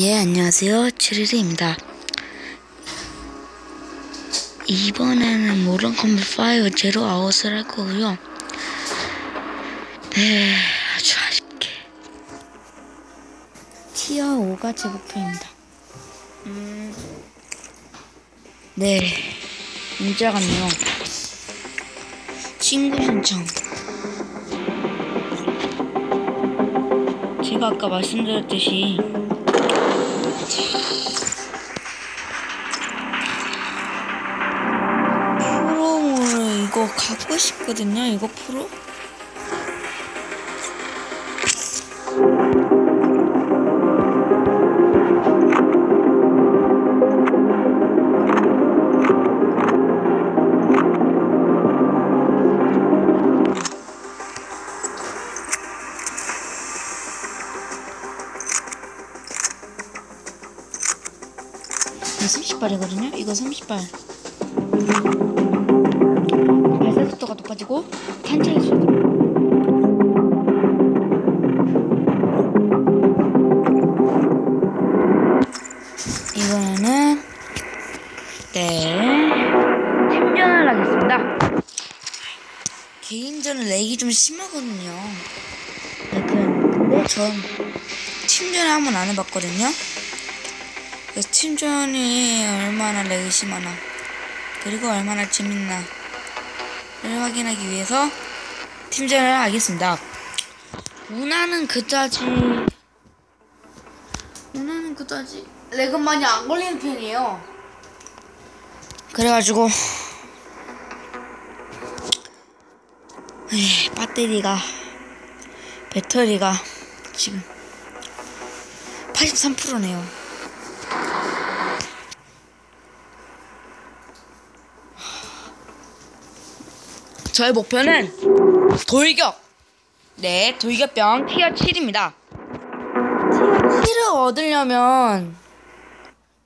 예, 안녕하세요. 칠일입니다. 이번에는 모던 컴뱃 5 제로 아웃을 할 거고요. 네, 아주 아쉽게. 티어 5가 제 목표입니다. 음, 네, 문자 같네요. 친구 신청. 제가 아까 말씀드렸듯이 갖고 싶거든요. 이거 프로. 이거 30발이거든요. 이거 30발. 높아지고 탄창의 속도. 이번에는 네 팀전을 하겠습니다. 개인전은 렉이 좀 심하거든요. 네, 그, 근데 전 팀전을 한번 안 해봤거든요. 팀전이 얼마나 렉이 심하나 그리고 얼마나 재밌나를 확인하기 위해서 팀전을 하겠습니다. 운하는 그다지 운하는 그다지 렉은 많이 안 걸리는 편이에요. 그래가지고 에이, 배터리가 배터리가 지금 83%네요. 저의 목표는 돌격. 네, 돌격병 티어 7입니다. 티어 7을 얻으려면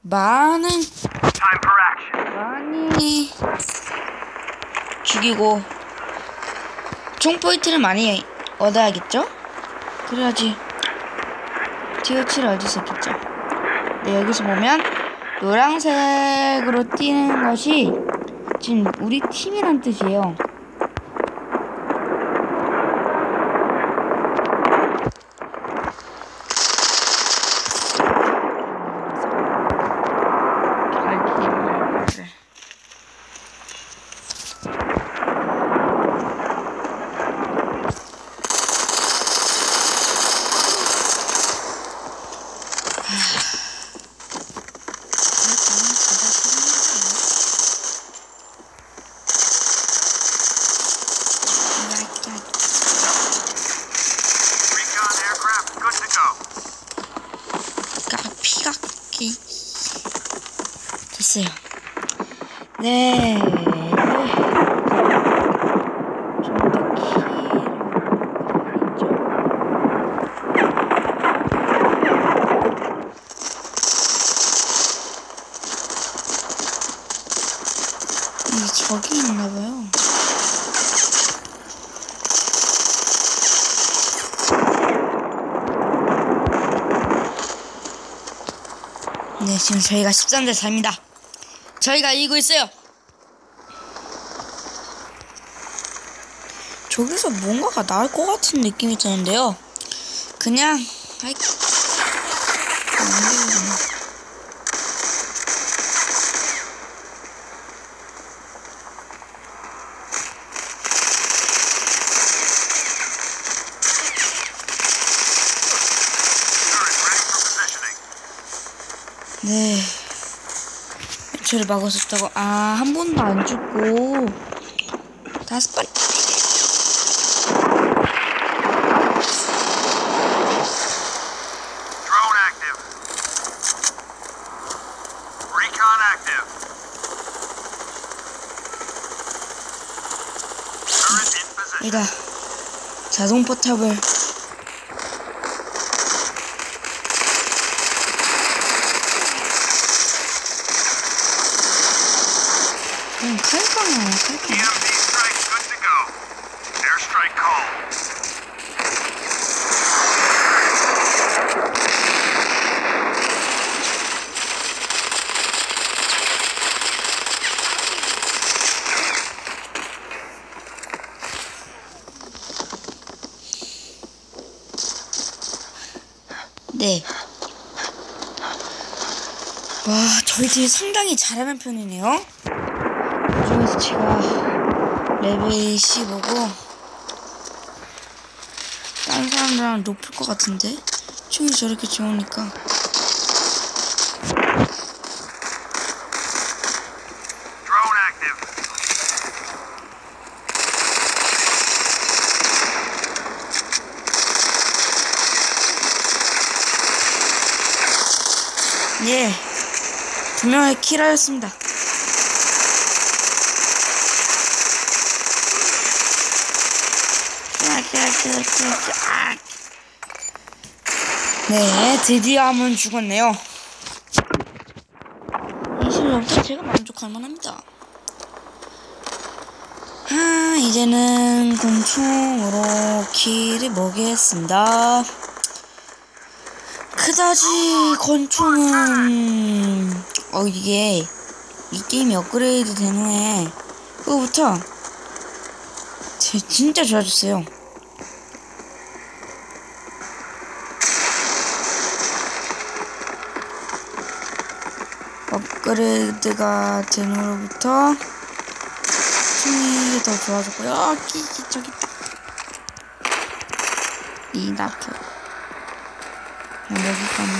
많은. 많이 죽이고 총 포인트를 많이 얻어야겠죠? 그래야지 티어 7을 얻을 수 있겠죠. 네, 여기서 보면 노란색으로 띄는 것이 지금 우리 팀이란 뜻이에요. 됐어요. 네. 이 저기 있나봐요. 네, 지금 저희가 13대 4입니다. 저희가 이기고 있어요. 저기서 뭔가가 나올 것 같은 느낌이 드는데요. 그냥 할안 되거든요. Turret ready for positioning. 네. 저를 막았었다고. 아, 한 번도 안 죽고. 다섯 position. 얘가 자동 포탑을 네. 와, 저희 팀 상당히 잘하는 편이네요. 그중에서 제가 레벨이 15고, 다른 사람들랑 높을 것 같은데? 총이 저렇게 좋으니까. 예. 두 명의 킬하였습니다. 네, 드디어 한 번 죽었네요. 이 실력도 제가 만족할 만합니다. 아, 이제는 곤충으로 킬을 먹겠습니다. 그다지 권총은 어 이게 이 게임이 업그레이드 된 후에 그거부터 제 진짜 좋아졌어요. 업그레이드가 된 후로부터 총이 더 좋아졌고요. 아, 끼, 끼, 저기 있다. 이 나프. 여기 가면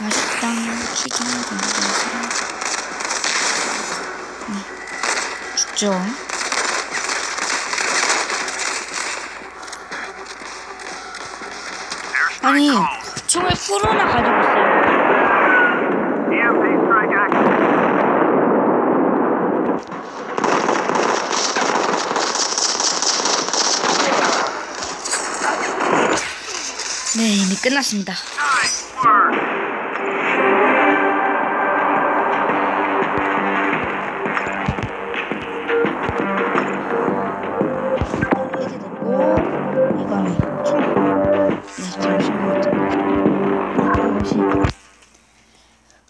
맛있다 치킨 네 죽죠 아니. 총을 풀어나 가지고 있어요 EMP strike active. 네 이미 끝났습니다.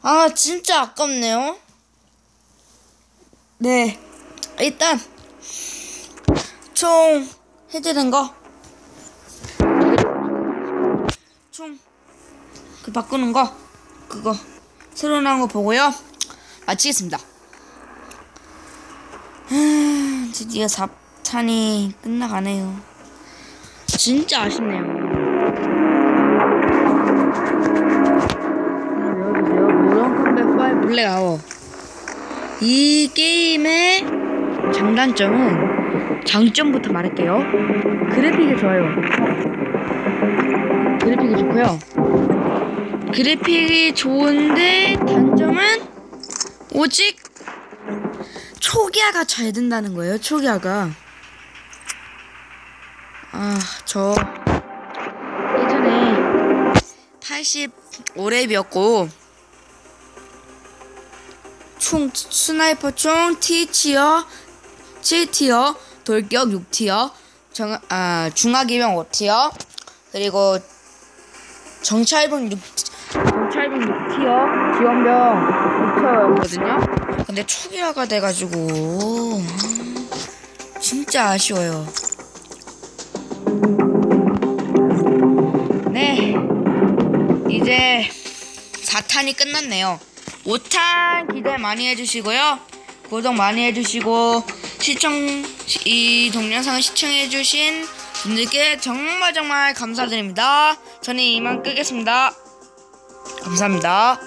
아 진짜 아깝네요. 네. 일단 총 해제된 거 총. 그 바꾸는 거 그거. 새로 나온 거 보고요. 마치겠습니다. 하, 드디어 4탄이 끝나가네요. 진짜 아쉽네요. 외워주세요 무런 컴뱃 5 블랙 아워. 이 게임의 장단점은 장점부터 말할게요. 그래픽이 좋아요 그래픽이 좋고요. 그래픽이 좋은데 단점은 오직 초기화가 잘 된다는 거예요. 초기화가. 아, 저 예전에 85렙이었고 총 스나이퍼 총 T티어 7티어 돌격 6티어 정, 아, 중화기병 5티어 그리고 정찰병 6 정찰병 6티어 지원병 6티어였거든요. 근데 초기화가 돼가지고 음, 진짜 아쉬워요. 네, 이제 4탄이 끝났네요. 5탄 기대 많이 해주시고요. 구독 많이 해주시고 시청 이 동영상을 시청해주신 분들께 정말 정말 감사드립니다. 저는 이만 끄겠습니다. 감사합니다.